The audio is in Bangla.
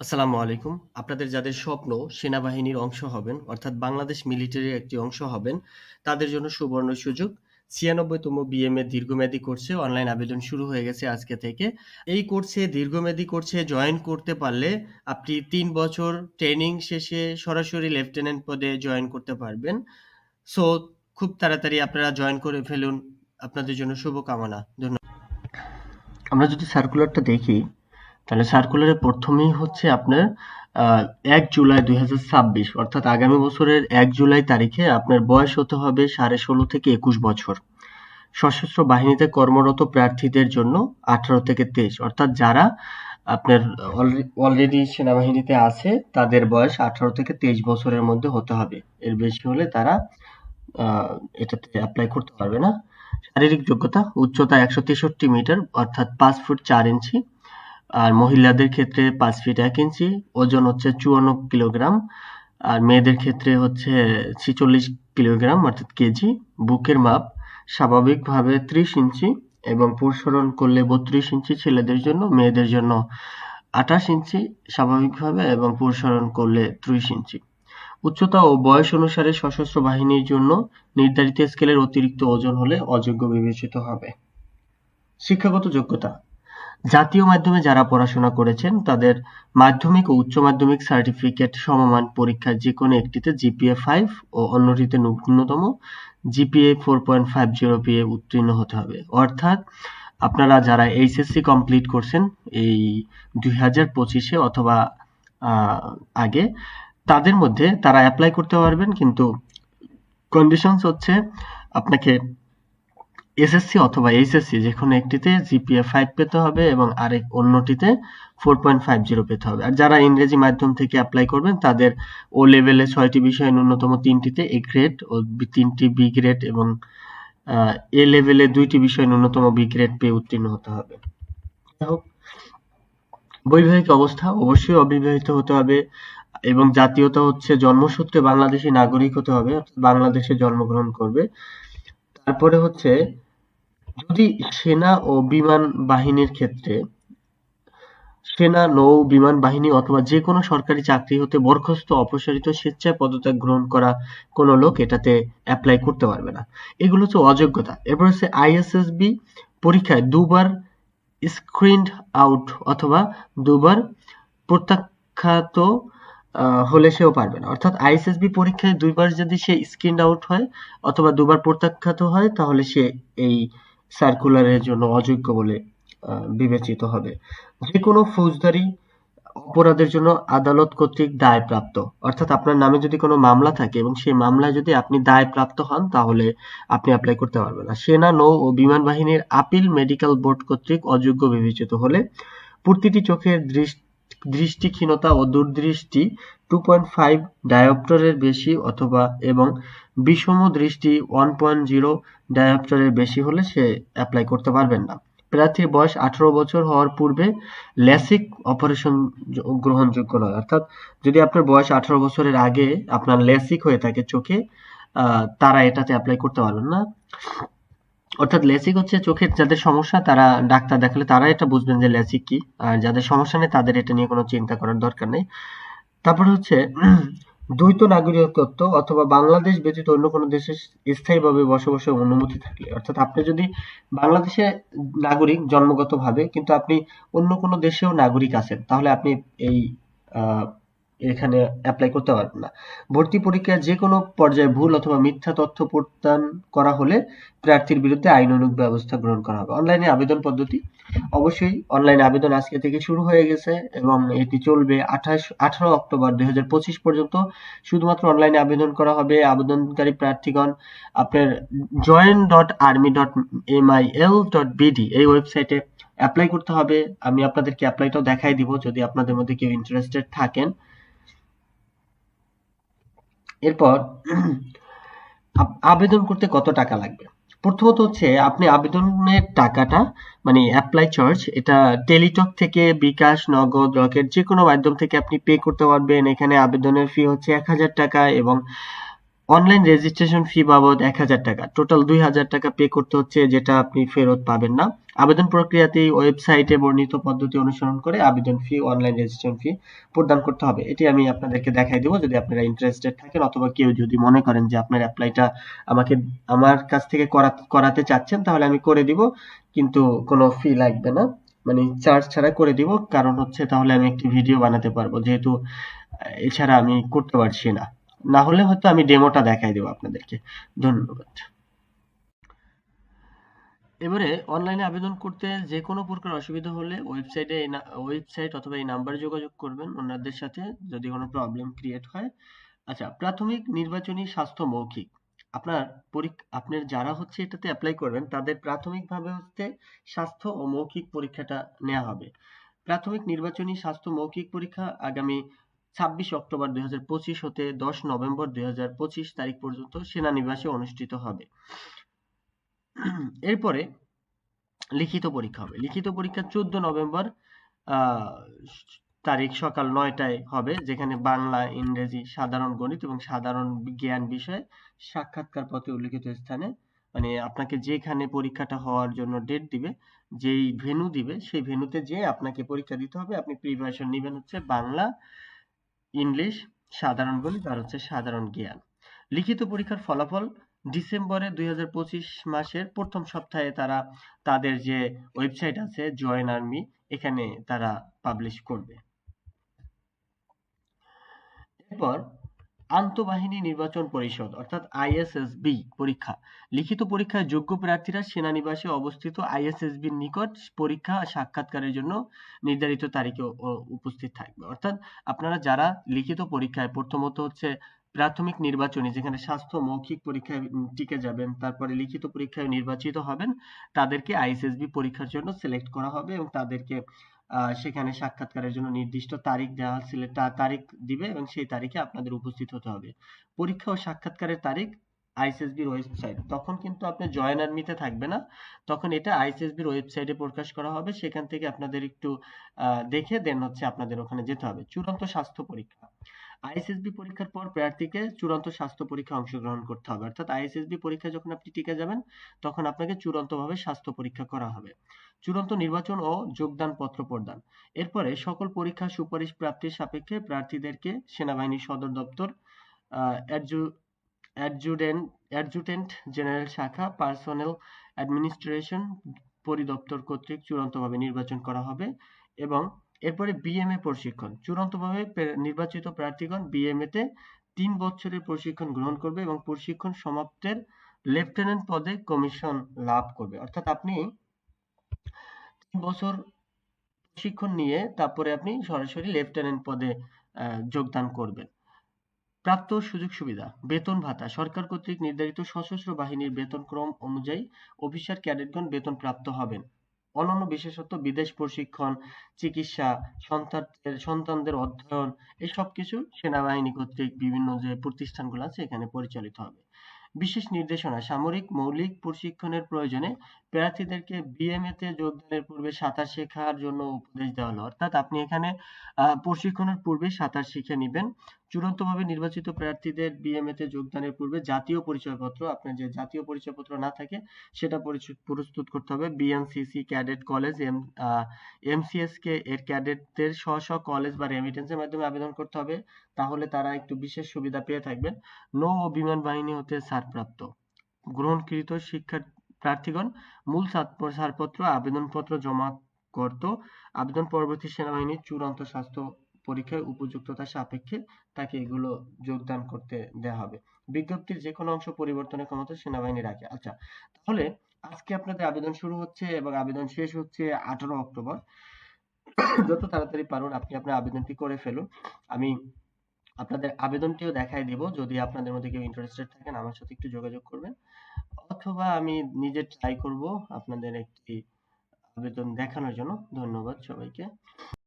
আসসালামু আলাইকুম। আপনাদের যাদের স্বপ্ন সেনাবাহিনীর অংশ হবেন, অর্থাৎ বাংলাদেশ মিলিটারির একটি অংশ হবেন, তাদের জন্য সুবর্ণ সুযোগ। ছিয়ানব্বইতম বিএমএ দীর্ঘমেয়াদী কোর্সে অনলাইন আবেদন শুরু হয়ে গেছে আজকে থেকে। এই কোর্সে দীর্ঘমেয়াদী কোর্সে জয়েন করতে পারলে আপনি তিন বছর ট্রেনিং শেষে সরাসরি লেফটেন্যান্ট পদে জয়েন করতে পারবেন। সো, খুব তাড়াতাড়ি আপনারা জয়েন করে ফেলুন। আপনাদের জন্য শুভকামনা। ধন্যবাদ। আমরা যদি সার্কুলারটা দেখি তাহলে সার্কুলারে প্রথমেই হচ্ছে আপনার এক জুলাই দুই হাজার ছাব্বিশ, অর্থাৎ আগামী বছরের এক জুলাই তারিখে আপনার বয়স হতে হবে সাড়ে ষোলো থেকে একুশ বছর। সশস্ত্র বাহিনীতে কর্মরত প্রার্থীদের জন্য আঠারো থেকে তেইশ, অর্থাৎ যারা আপনার অলরেডি সেনাবাহিনীতে আছে, তাদের বয়স আঠারো থেকে তেইশ বছরের মধ্যে হতে হবে। এর বেশি হলে তারা এটাতে অ্যাপ্লাই করতে পারবে না। শারীরিক যোগ্যতা, উচ্চতা একশো তেষট্টি মিটার, অর্থাৎ পাঁচ ফুট চার ইঞ্চি। আর মহিলাদের ক্ষেত্রে পাঁচ ফিট এক ইঞ্চি, ওজন হচ্ছে চুয়ান্ন কিলোগ্রাম, আর মেয়েদের ক্ষেত্রে হচ্ছে ছিচল্লিশ কিলোগ্রাম, অর্থাৎ কেজি। বুকের মাপ স্বাভাবিকভাবে ত্রিশ ইঞ্চি এবং প্রসারণ করলে বত্রিশ ইঞ্চি ছেলেদের জন্য, মেয়েদের জন্য আঠাশ ইঞ্চি স্বাভাবিকভাবে এবং প্রসারণ করলে ত্রিশ ইঞ্চি। উচ্চতা ও বয়স অনুসারে সশস্ত্র বাহিনীর জন্য নির্ধারিত স্কেলের অতিরিক্ত ওজন হলে অযোগ্য বিবেচিত হবে। শিক্ষাগত যোগ্যতা জাতীয় মাধ্যমে যারা পড়াশোনা করেছেন, তাদের মাধ্যমিক ও উচ্চ মাধ্যমিক সার্টিফিকেট সমমান পরীক্ষার যে কোনো একটিতে জিপিএ ফাইভ ও অন্যটিতে ন্যূনতম GPA four point five zero পেয়ে উত্তীর্ণ হতে হবে। অর্থাৎ আপনারা যারা এইচএসসি কমপ্লিট করছেন এই দুই হাজার পঁচিশে অথবা আগে, তাদের মধ্যে তারা অ্যাপ্লাই করতে পারবেন, কিন্তু কন্ডিশনস হচ্ছে আপনাকে এসএসসি অথবা এইচএসসি যে কোনো একটিতে জিপিএ ফাইভ পেতে হবে এবং আরেক অন্যটিতে ফোর পয়েন্ট ফাইভ জিরো পেতে হবে। আর যারা ইংরেজি মাধ্যম থেকে অ্যাপ্লাই করবেন, তাদের ও লেভেলে ছয়টি বিষয়ে ন্যূনতম তিনটিতে এ গ্রেড ও তিনটি বি গ্রেড এবং এ লেভেলে দুইটি বিষয়ে ন্যূনতম বি গ্রেড পেয়ে উত্তীর্ণ হতে হবে। বৈবাহিক অবস্থা অবশ্যই অবিবাহিত হতে হবে এবং জাতীয়তা হচ্ছে জন্মসূত্রে বাংলাদেশী নাগরিক হতে হবে বাংলাদেশে জন্মগ্রহণ করবে। তারপরে হচ্ছে যদি সেনা ও বিমান বাহিনীর ক্ষেত্রে, সেনা, নৌ, বিমান বাহিনী অথবা যে কোনো সরকারি চাকরি হতে বরখাস্ত অপসারিত স্বেচ্ছায় পদত্যাগ গ্রহণ করা কোনো লোক এটাতে অ্যাপ্লাই করতে পারবে না। এগুলো হচ্ছে অযোগ্যতা। এরপর হচ্ছে আইএসএসবি পরীক্ষায় দুবার স্ক্রিনড আউট অথবা দুবার প্রত্যাখ্যাত হলে সেও পারবে না। অর্থাৎ আইএসএসবি পরীক্ষায় দুইবার যদি সে স্ক্রিন আউট হয় অথবা দুবার প্রত্যাখ্যাত হয়, তাহলে সে এই সার্কুলারের জন্য অযোগ্য বলে বিবেচিত হবে। যে কোনো ফৌজদারি অপরাধের জন্য আদালত কর্তৃক দায়প্রাপ্ত। অর্থাৎ আপনার নামে যদি কোনো মামলা থাকে এবং সেই মামলায় যদি আপনি দায়প্রাপ্ত হন, তাহলে আপনি অ্যাপ্লাই করতে পারবেন। না সেনা, নৌ ও বিমান বাহিনীর আপিল মেডিকেল বোর্ড কর্তৃক অযোগ্য বিবেচিত হলে প্রতিটি চোখের দৃষ্টি দৃষ্টিক্ষীণতা ও দূরদৃষ্টি টু পয়েন্ট ফাইভ ডায়োপ্টারের বেশি অথবা এবং বিষম দৃষ্টি ওয়ান পয়েন্ট জিরো ডায়োপ্টারের বেশি হলে সে অ্যাপ্লাই করতে পারবেন না। প্রার্থীর বয়স আঠারো বছর হওয়ার পূর্বে ল্যাসিক অপারেশন গ্রহণযোগ্য নয়। অর্থাৎ যদি আপনার বয়স আঠারো বছরের আগে আপনার ল্যাসিক হয়ে থাকে চোখে তারা এটাতে অ্যাপ্লাই করতে পারবেন না। অর্থাৎ লেসিক হচ্ছে চোখের যাদের সমস্যা, তারা ডাক্তার দেখালে তারা এটা বুঝবেন যে লেসিক কি। আর যাদের সমস্যা নেই, তাদের এটা নিয়ে কোনো চিন্তা করার দরকার নেই। তারপর হচ্ছে দ্বৈত নাগরিকত্ব অথবা বাংলাদেশ ব্যতীত অন্য কোনো দেশে স্থায়ীভাবে বসবাসের অনুমতি থাকলে। অর্থাৎ আপনি যদি বাংলাদেশে নাগরিক জন্মগতভাবে কিন্তু আপনি অন্য কোনো দেশেও নাগরিক আছেন তাহলে আপনি এই আহ, এখানে অ্যাপ্লাই করতে পারবেন না। ভর্তি পরীক্ষায় যে কোনো পর্যায়ে ভুল অথবা মিথ্যা তথ্য প্রদান করা হলে প্রার্থীর বিরুদ্ধে আইন আইনানুগ ব্যবস্থা গ্রহণ করা হবে। অনলাইনে আবেদন পদ্ধতি। অবশ্যই অনলাইন আবেদন আজকে থেকে শুরু হয়ে গেছে এবং এটি চলবে আঠাশ, আঠারো অক্টোবর দুই হাজার পঁচিশ পর্যন্ত। শুধুমাত্র অনলাইনে আবেদন করা হবে। আবেদনকারী প্রার্থীগণ, আপনার join dot army dot M I L dot BD এই ওয়েবসাইটে অ্যাপ্লাই করতে হবে। আমি আপনাদেরকে অ্যাপ্লাইটাও দেখাই দিব। যদি আপনাদের মধ্যে কেউ ইন্টারেস্টেড থাকেন এরপর আবেদন করতে কত টাকা লাগবে? প্রথমত হচ্ছে আপনি আবেদনের টাকাটা মানে অ্যাপ্লাই চার্জ এটা টেলিটক থেকে বিকাশ, নগদ, রকেট যে কোনো মাধ্যম থেকে আপনি পে করতে পারবেন। এখানে আবেদনের ফি হচ্ছে এক হাজার টাকা এবং অনলাইন রেজিস্ট্রেশন ফি বাবদ এক হাজার টাকা। টোটাল দুই হাজার টাকা পে করতে হচ্ছে, যেটা আপনি ফেরত পাবেন না। আবেদন প্রক্রিয়াতে ওয়েবসাইটে বর্ণিত পদ্ধতি অনুসরণ করে আবেদন ফি অনলাইন রেজিস্ট্রেশন ফি প্রদান করতে হবে। এটি আমি আপনাদেরকে দেখাই দেবো, যদি আপনারা ইন্টারেস্টেড থাকেন অথবা কেউ যদি মনে করেন যে আপনার অ্যাপ্লাইটা আমাকে, আমার কাছ থেকে করা- করাতে চাচ্ছেন, তাহলে আমি করে দিব, কিন্তু কোনো ফি লাগবে না। মানে চার্জ ছাড়া করে দিব, কারণ হচ্ছে তাহলে আমি একটি ভিডিও বানাতে পারব, যেহেতু এছাড়া আমি করতে পারছি না। না হলে হয়তো আমি ডেমোটা দেখাই দেবো আপনাদেরকে। ধন্যবাদ। এবারে অনলাইনে আবেদন করতে যে কোনো প্রকার অসুবিধা হলে ওয়েবসাইটে ওয়েবসাইট অথবা এই নাম্বারে যোগাযোগ করবেন ওনাদের সাথে যদি কোনো প্রবলেম ক্রিয়েট হয়। আচ্ছা প্রাথমিক নির্বাচনী স্বাস্থ্য মৌখিক। আপনার পরীক্ষা আপনার যারা হচ্ছে এটাতে অ্যাপ্লাই করবেন, তাদের প্রাথমিকভাবে হচ্ছে স্বাস্থ্য ও মৌখিক পরীক্ষাটা নেওয়া হবে। প্রাথমিক নির্বাচনী স্বাস্থ্য মৌখিক পরীক্ষা আগামী ছাব্বিশ অক্টোবর দুই হাজার পঁচিশ হতে দশ নভেম্বর দুই হাজার পঁচিশ তারিখ পর্যন্ত সেনানিবাসে অনুষ্ঠিত হবে। এরপরে লিখিত পরীক্ষা হবে। লিখিত পরীক্ষা চোদ্দ নভেম্বর তারিখ সকাল নয়টায় হবে, যেখানে বাংলা, ইংরেজি, সাধারণ গণিত এবং সাধারণ জ্ঞান বিষয়ে সাক্ষাৎকার পত্রে উল্লিখিত স্থানে মানে আপনাকে যেখানে পরীক্ষাটা হওয়ার জন্য ডেট দিবে, যেই ভেন্যু দিবে, সেই ভেন্যুতে যেয়ে আপনাকে পরীক্ষা দিতে হবে। আপনি প্রিপারেশন নেবেন হচ্ছে বাংলা ইংলিশ, সাধারণ গণিত আর হচ্ছে সাধারণ জ্ঞান। লিখিত পরীক্ষার ফলাফল ডিসেম্বরে দুই হাজার পঁচিশ মাসের প্রথম সপ্তাহে তারা তাদের যে ওয়েবসাইট আছে, জয়েন আর্মি, এখানে তারা পাবলিশ করবে। এরপর আন্তঃবাহিনী নির্বাচন পরিষদ, অর্থাৎ আইএসএসবি পরীক্ষা। লিখিত পরীক্ষায় যোগ্য প্রার্থীরা সেনানিবাসে অবস্থিত আইএসএসবির নিকট পরীক্ষা সাক্ষাৎকারের জন্য নির্ধারিত তারিখে উপস্থিত থাকবে। অর্থাৎ আপনারা যারা লিখিত পরীক্ষায়, প্রথমত হচ্ছে প্রাথমিক নির্বাচনী, যেখানে স্বাস্থ্য মৌখিক পরীক্ষায় টিকে যাবেন, তারপরে লিখিত পরীক্ষায় নির্বাচিত হবেন, তাদেরকে আইএসএসবি পরীক্ষার জন্য সিলেক্ট করা হবে এবং তাদেরকে সেখানে সাক্ষাৎকারের জন্য নির্দিষ্ট তারিখ দেওয়া সিলেক্ট তারিখ দিবে এবং সেই তারিখে আপনাদের উপস্থিত হতে হবে। পরীক্ষা ও সাক্ষাৎকারের তারিখ আইসিএসবির ওয়েবসাইট। তখন কিন্তু আপনি জয়েন আর্মিতে থাকবে না। তখন এটা আইসিএসবির ওয়েবসাইটে প্রকাশ করা হবে। সেখান থেকে আপনাদের একটু দেখে দেন হচ্ছে আপনাদের ওখানে যেতে হবে। চূড়ান্ত স্বাস্থ্য পরীক্ষা। আইএসএসবি পরীক্ষার পর প্রার্থীকে চূড়ান্ত স্বাস্থ্য পরীক্ষা অংশগ্রহণ করতে হবে। অর্থাৎ আইএসএসবি পরীক্ষা যখন আপনি টিকে যাবেন, তখন আপনাকে চূড়ান্তভাবে স্বাস্থ্য পরীক্ষা করা হবে। চূড়ান্ত নির্বাচন ও যোগদান পত্র প্রদান। এরপরে সকল পরীক্ষা সুপারিশ প্রাপ্তির সাপেক্ষে প্রার্থীদেরকে সেনাবাহিনী সদর দপ্তর অ্যাডজুটেন্ট অ্যাডজুটেন্ট জেনারেল শাখা, পার্সোনেল অ্যাডমিনিস্ট্রেশন পরিদপ্তর কর্তৃক চূড়ান্তভাবে নির্বাচন করা হবে এবং এরপরে বিএমএ প্রশিক্ষণ। চূড়ান্তভাবে নির্বাচিত প্রার্থীগণ বিএমএ তে তিন বছরের প্রশিক্ষণ গ্রহণ করবে এবং প্রশিক্ষণ সমাপ্তের লেফটেন্যান্ট পদে কমিশন লাভ করবে। অর্থাৎ আপনি তিন বছর প্রশিক্ষণ নিয়ে তারপরে আপনি সরাসরি লেফটেন্যান্ট পদে যোগদান করবেন। প্রাপ্ত সুযোগ সুবিধা, বেতন ভাতা, সরকার কর্তৃক নির্ধারিত সশস্ত্র বাহিনীর বেতন ক্রম অনুযায়ী অফিসার ক্যাডেটগণ বেতন প্রাপ্ত হবেন। অন্যান্য বিশেষত বিদেশ প্রশিক্ষণ, চিকিৎসা সন্তানদের অধ্যয়ন, এই সব কিছু সেনাবাহিনী কর্তৃক বিভিন্ন যে প্রতিষ্ঠানগুলো আছে এখানে পরিচালিত হবে। বিশেষ নির্দেশনা, সামরিক মৌলিক প্রশিক্ষণের প্রয়োজনে প্রার্থীদেরকে বিএমএ তে যোগদানের পূর্বে সাঁতার শেখার জন্য উপদেশ দেওয়া হলো। অর্থাৎ আপনি এখানে প্রশিক্ষণের পূর্বে সাঁতার শিখে নেবেন। চূড়ান্তভাবে নির্বাচিত প্রার্থীদের বিএমএ তে যোগদানের পূর্বে জাতীয় পরিচয়পত্র, আপনার যে জাতীয় পরিচয়পত্র না থাকে, সেটা প্রস্তুত করতে হবে। BNCC cadet college M MCS কে এর ক্যাডেটদের স্ব স্ব কলেজ বা রেমিটেন্সের মাধ্যমে আবেদন করতে হবে। তাহলে তারা একটু বিশেষ সুবিধা পেয়ে থাকবেন। নৌ ও বিমান বাহিনী হতে ছাড়প্রাপ্ত। গ্রহণকৃত শিক্ষা প্রার্থীগণ মূল ছাড়পত্র, আবেদনপত্র জমা করত। আবেদন পরবর্তী সেনাবাহিনীর চূড়ান্ত স্বাস্থ্য পরীক্ষায় উপযুক্ততা সাপেক্ষে তাকে এগুলো যোগদান করতে দেওয়া হবে। বিজ্ঞপ্তির যে কোনো অংশ পরিবর্তনের ক্ষমতা সেনাবাহিনী রাখে। আচ্ছা তাহলে আজকে আপনাদের আবেদন শুরু হচ্ছে এবং আবেদন শেষ হচ্ছে আঠারো অক্টোবর। যত তাড়াতাড়ি পারুন আপনি আপনার আবেদনটি করে ফেলুন। আমি আপনাদের আবেদনটিও দেখাই দিব। যদি আপনাদের মধ্যে কেউ ইন্টারেস্টেড থাকেন, আমার সাথে একটু যোগাযোগ করবেন। অথবা আমি নিজে ট্রাই করব আপনাদের একটি আবেদন দেখানোর জন্য। ধন্যবাদ সবাইকে।